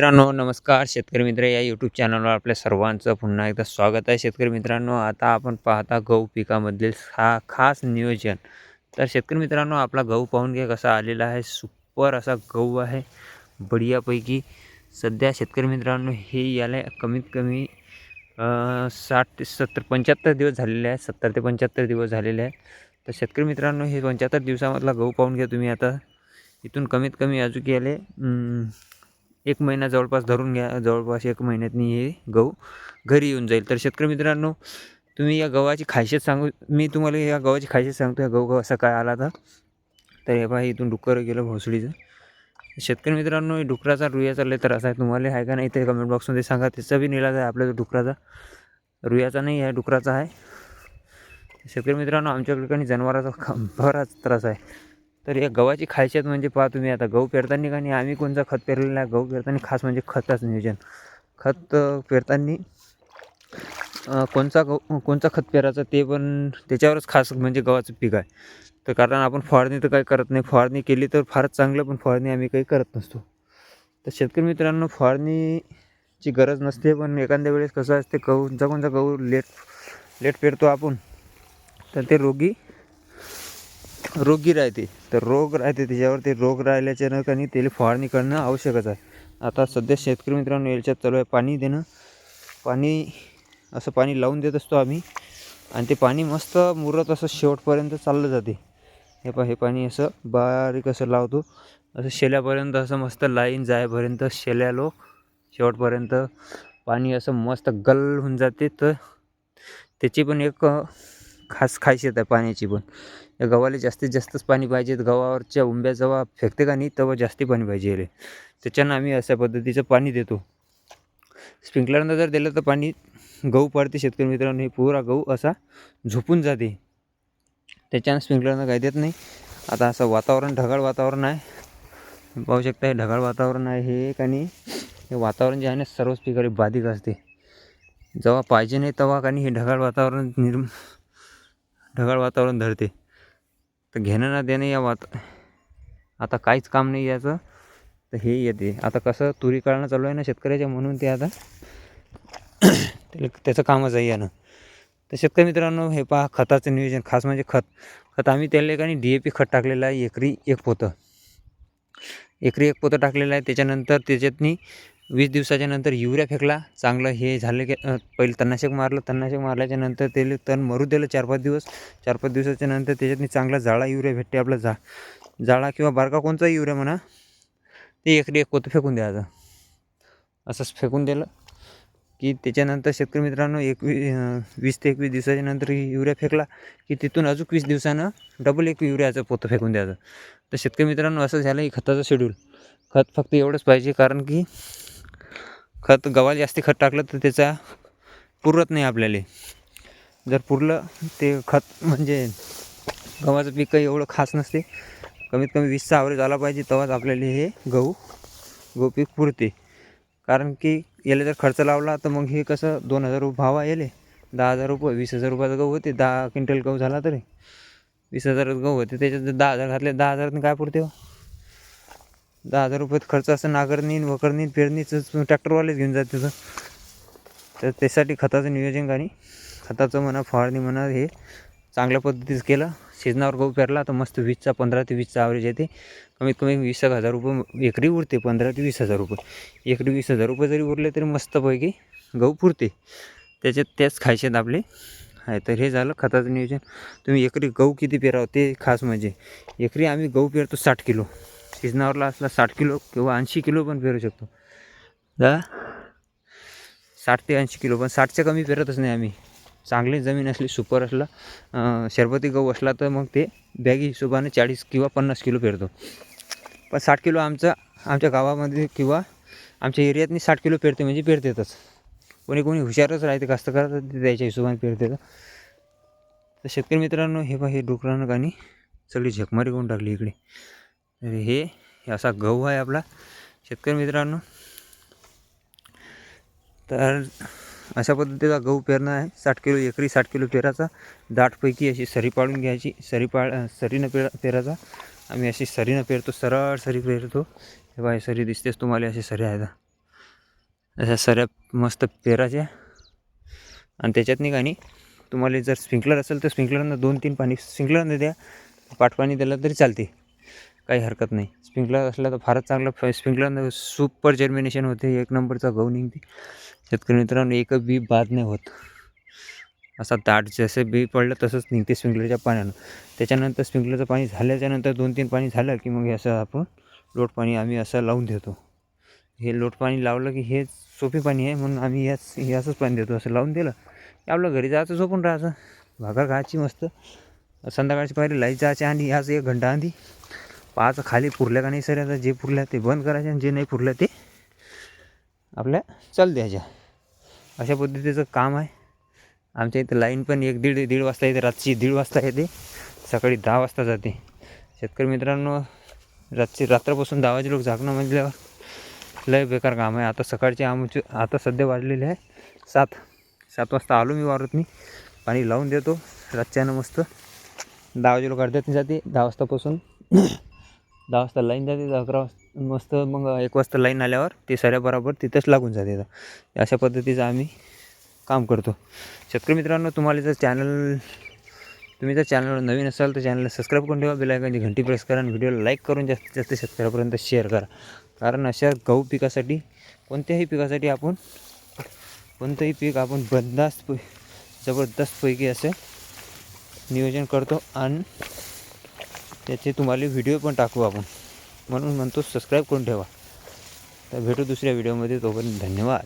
मित्रांनो नमस्कार. शेतकरी मित्र या यूट्यूब चॅनलवर आपल्या सर्वांचं पुन्हा एकदा स्वागत आहे. शेतकरी मित्रांनो आता आपण पाहता गहू पिकामधील हा खास नियोजन. तर शेतकरी मित्रांनो आपला गहू पाहून घ्या कसा आलेला आहे. सुपर असा गहू आहे. बढियापैकी सध्या शेतकरी मित्रांनो हे याला कमीत कमी साठ ते सत्तर पंच्याहत्तर दिवस झालेले आहे सत्तर ते पंच्याहत्तर दिवस झालेले आहे तर शेतकरी मित्रांनो हे पंच्याहत्तर दिवसामधला गहू पाहून घ्या तुम्ही आता. इथून कमीत कमी अजून याले एक महिना जवळपास धरून घ्या जवळपास एक महिन्यातनी हे गहू घरी येऊन जाईल. तर शेतकरी मित्रांनो तुम्ही या गव्हाची खासियत सांगू मी तुम्हाला या गव्हाची खासियत सांगतो. या गहू असा काय आला तर तर हे पहा इथून डुक्कर गेलं भोसडीचं. शेतकरी मित्रांनो हे डुकराचा रुयाचा लय त्रास आहे तुम्हाला आहे का नाही ते कमेंट बॉक्समध्ये सांगा. त्याचा बी निलाज आहे आपल्या डुकराचा. रुयाचा नाही आहे डुकराचा आहे. शेतकरी मित्रांनो आमच्याकडे काही जनावराचा ख- बराच त्रास आहे. तर या गव्हाची खायच्यात म्हणजे पहा तुम्ही आता गहू पेरताना का नाही? आम्ही कोणता खत पेरलेला आहे गहू पेरताना खास म्हणजे खताचं नियोजन. खत पेरताना कोणचा गहू कोणचा खत पेरायचा ते पण त्याच्यावरच खास म्हणजे गव्हाचं पीक आहे. तर कारण आपण फवारणी तर काही करत नाही. फवारणी केली तर फारच चांगलं पण फवारणी आम्ही काही करत नसतो. तर शेतकरी मित्रांनो फवारणीची गरज नसते पण एखाद्या वेळेस कसं असते गहूचा कोणता गहू लेट लेट पेरतो आपण तर ते रोगी रोगी राहते. तर रोग राहते त्याच्यावर ते रोग राहिल्याच्यानं का नाही त्याला फवारणी करणं आवश्यकच आहे. आता सध्या शेतकरी मित्रांनो याच्यात चालू आहे पाणी देणं. पाणी असं पाणी लावून देत असतो आम्ही. आणि ते पाणी मस्त मुरत असं शेवटपर्यंत चाललं जाते. हे पा हे पाणी असं बारीक असं लावतो. असं शेल्यापर्यंत असं मस्त लाईन जायपर्यंत शेल्यालो शेवटपर्यंत पाणी असं मस्त गल होऊन जाते. तर त्याची पण एक खास खासियत आहे पाण्याची पण. या गव्हाला जास्तीत जास्तच पाणी पाहिजे गव्हावरच्या उंब्या जेव्हा फेकते का नाही तेव्हा जास्ती पाणी पाहिजे त्याच्यानं आम्ही अशा पद्धतीचं पाणी देतो. स्प्रिंकलरनं जर दिलं तर पाणी गहू पडते शेतकरी मित्रांनो हे पुरा गहू असा झोपून जाते. त्याच्यानं स्प्रिंकलरनं काही देत नाही. आता असं वातावरण ढगाळ वातावरण आहे. पाहू शकता हे ढगाळ वातावरण आहे हे का नाही हे वातावरण जे आहे ना सर्वच पिकाला बाधिक असते. जेव्हा पाहिजे नाही तेव्हा का नाही हे ढगाळ वातावरण निर्म ढगाळ वातावरण धरते. तर घेणं ना देणं या वात आता काहीच काम नाही याचं. तर हे येते. आता कसं तुरी काढणं चालू आहे ना शेतकऱ्याच्या म्हणून ते आता. त्याला त्याचं कामच आहे यानं. तर शेतकरी मित्रांनो हे पहा खताचं नियोजन. खास म्हणजे खत. खत आम्ही त्याला का डी ए पी खत टाकलेलं आहे. एकरी एक पोतं. एकरी एक पोतं टाकलेलं आहे. त्याच्यानंतर त्याच्यातनी वीस दिवसाच्या नंतर युरिया फेकला. चांगलं हे झालं की पहिले तणनाशक मारलं. तणनाशक मारल्याच्या नंतर त्याला तण मरू दिलं चार पाच दिवस. चार पाच दिवसाच्या नंतर त्याच्यातनी चांगला जाळा युरिया भेटते आपला जा जाळा किंवा बारका कोणता युरिया म्हणा ते एकरी एक पोतं फेकून द्यायचं असंच फेकून दिलं की त्याच्यानंतर शेतकरी मित्रांनो एकवी वीस ते एकवीस दिवसाच्या नंतर युरिया फेकला की तिथून अजून वीस दिवसानं डबल एक युरियाचं पोतं फेकून द्यायचं तर शेतकरी मित्रांनो असं झालं की खताचं शेड्यूल खत फक्त एवढंच पाहिजे कारण की खत गव्हाला जास्ती खत टाकलं तर त्याचा पुरत नाही आपल्याला. जर पुरलं ते खत म्हणजे गव्हाचं पीक काही एवढं खास नसते. कमीत कमी वीसचा आवरेज आला पाहिजे तेव्हाच आपल्याला हे गहू गहू पीक पुरते. कारण की याला जर खर्च लावला तर मग हे कसं दोन हजार रुपये भाव आहे दहा हजार रुपये वीस हजार रुपयाचा गहू होते दहा क्विंटल गहू झाला तरी. वीस हजारात गहू होते त्याच्यात जर दहा हजार घातले दहा हजारातून काय पुरते हो? दहा हजार रुपये खर्च असं नागरणी वखरणी पेरणीच ट्रॅक्टरवालेच घेऊन जात त्याचं तर त्यासाठी खताचं नियोजन आणि खताचं म्हणा फवारणी म्हणा हे चांगल्या पद्धतीचं केलं. सीजनावर गहू पेरला तर मस्त वीसचा पंधरा ते वीसचा ॲव्हरेज येते कमीत कमी वीस एक हजार रुपये एकरी उरते पंधरा ते वीस हजार रुपये. एकरी वीस हजार रुपये जरी उरले तरी मस्तपैकी गहू पुरते. त्याच्यात त्याच खायचे आहेत आपले आहे. तर हे झालं खताचं नियोजन. तुम्ही एकरी गहू किती पेरावं ते खास म्हणजे. एकरी आम्ही गहू पेरतो साठ किलो. सीजनावरला असला साठ किलो किंवा ऐंशी किलो पण पेरू शकतो. दा साठ ते ऐंशी किलो पण साठच्या कमी पेरतच नाही आम्ही. चांगली जमीन असली सुपर असला शरबती गहू असला तर मग ते बॅगी हिशोबाने चाळीस किंवा पन्नास किलो पेरतो. पण साठ किलो आमचा आमच्या गावामध्ये किंवा आमच्या एरियातनी साठ किलो पेरते म्हणजे पेरतेतच. कोणी कोणी हुशारच राहते कास्तकार त्याच्या हिशोबाने पेरते तर शेतकरी मित्रांनो हे पहा हे डुकरानं गाणी सगळी झकमारी करून टाकली इकडे. हे हे असा गहू आहे आपला. शेतकरी मित्रांनो तर अशा पद्धतीचा गहू पेरणं आहे. साठ किलो एकरी साठ किलो पेराचा. दाटपैकी अशी सरी पाडून घ्यायची. सरी पाड सरीनं पेरा पेराचा. आम्ही अशी सरीनं पेरतो सरळ सरी पेरतो. हे बाय सरी दिसतेच तुम्हाला अशी सरी आहेत. अशा सऱ्या मस्त पेराच्या. आणि त्याच्यात नाही का नाही तुम्हाला जर स्प्रिंकलर असेल तर स्प्रिंकलरनं दोन तीन पाणी स्प्रिंकलरनं द्या. पाठपाणी दिलं तरी चालते. काही हरकत नाही. स्प्रिंकलर असला तर फारच चांगलं स्प्रिंकलर स्प्रिंकलरनं सुपर जर्मिनेशन होते एक नंबरचा गहू निघते. शेतकरी मित्रांनो एक बी बाद नाही होत. असा दाट जसं बी पडलं तसंच निघते स्प्रिंकलरच्या पाण्यानं. त्याच्यानंतर स्प्रिंकलरचं पाणी झाल्याच्यानंतर दोन तीन पाणी झालं की मग हे असं आपण लोट पाणी आम्ही असं लावून देतो. हे लोट पाणी लावलं की हे सोपे पाणी आहे म्हणून आम्ही याच हे असंच पाणी देतो असं लावून दिलं. की आपलं घरी जायचं झोपून राहायचं. भाकर खायची मस्त. संध्याकाळची पाहिजे लाइट जायची आणि याच एक घंटा आधी पाच खाली पुरल्या का नाही सर? आता जे पुरल्या ते बंद करायचे आणि जे नाही पुरलं ते आपल्या चल द्यायच्या. अशा पद्धतीचं काम आहे. आमच्या इथं लाईन पण एक दीड दीड वाजता येते. रातची दीड वाजता येते. सकाळी दहा वाजता जाते. शेतकरी मित्रांनो रातची रात्रपासून दहा वाजे लोक जागणं म्हटल्यावर लय बेकार काम आहे. आता सकाळचे आमचे आता सध्या वाजलेले आहे सात. सात वाजता आलो मी वावरातनी. पाणी लावून देतो. रातच्यानं मस्त दहा वाजे लोक अर्ध्यात जाते. दहा वाजतापासून दहा वाजता लाईन जाते अकरा वाजता. मस्त मग एक वाजता लाईन आल्यावर ते सऱ्या बरोबर तिथंच लागून जाते अशा पद्धतीचं आम्ही काम करतो. शेतकरी मित्रांनो तुम्हाला जर चॅनल तुम्ही जर चॅनलवर नवीन असाल तर चॅनलला सबस्क्राईब करून ठेवा बेलायकनची घंटी प्रेस करा आणि व्हिडिओला लाईक करून जास्तीत जास्त शेतकऱ्यापर्यंत शेअर करा. कारण अशा गहू पिकासाठी कोणत्याही पिकासाठी आपण कोणतंही पीक आपण बंदास्त जबरदस्तपैकी असं नियोजन करतो आणि त्याचे तुम्हाला व्हिडिओ पण टाकू आपण. म्हणून म्हणतो सबस्क्राईब करून ठेवा. तर भेटू दुसऱ्या व्हिडिओमध्ये तोपर्यंत धन्यवाद.